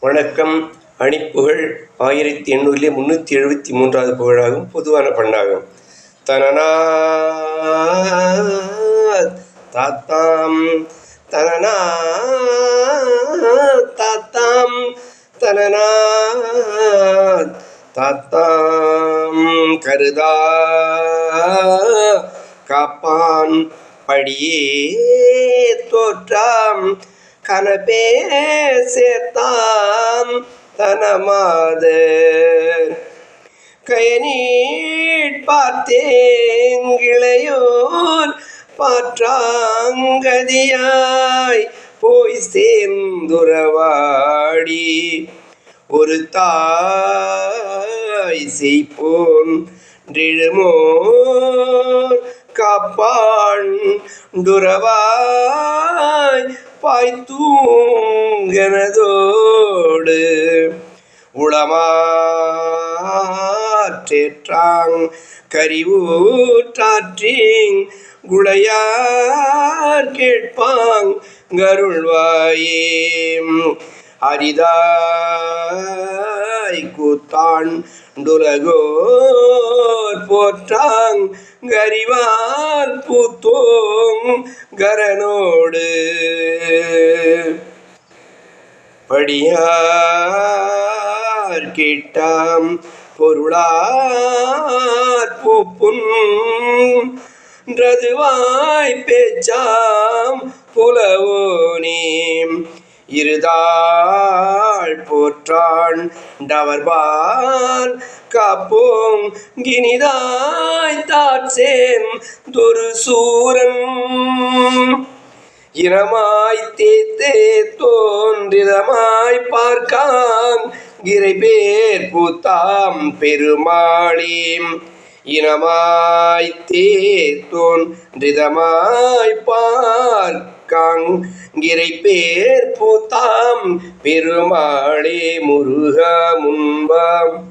வணக்கம். அணிப்புகழ் ஆயிரத்தி எண்ணூறிலே முந்நூற்றி எழுபத்தி மூன்றாவது புகழாகும். பொதுவான பண்ணாகும். தனனா தாத்தாம் தனனா தாத்தாம் தனனா தாத்தாம் கருதா காப்பான் படியே தோற்றாம் கனபே சேர்த்தாம் தனமாதர் கயனீட் பார்த்தேங்கிளையோர் பாற்றாங்கதியாய் போய் சேர்ந்துறவாடி. ஒரு தாய் செய்போன் றிழுமோர் காப்பான் துறவாய் உளமாற்றேற்றாங் கரிவூற்றாற்றிங் குளையார் கேட்பாங் கருள்வாயே அரிதாய் கூத்தான் டுலகோர் போற்றாங் கரிவார் பூத்தோங் கரனோடு படியார் கேட்டாம் பொருளார் பூப்புன்றதுவாய் பேச்சாம் புலவோனேம் இருதாள் போற்றான் டவர்பால் காப்போம். கினிதாய் தாட்சேன் துரு சூரன். இனமாய் தேத்தே தோன்றிதமாய் பார்க்கான் கிரை பேர் பூத்தாம் பெருமாளீம். இனமாய் தேத்தோன்றிதமாய் பார்க்காங் கிரை பேர் பூத்தாம் பெருமாளே முருக முன்பாம்.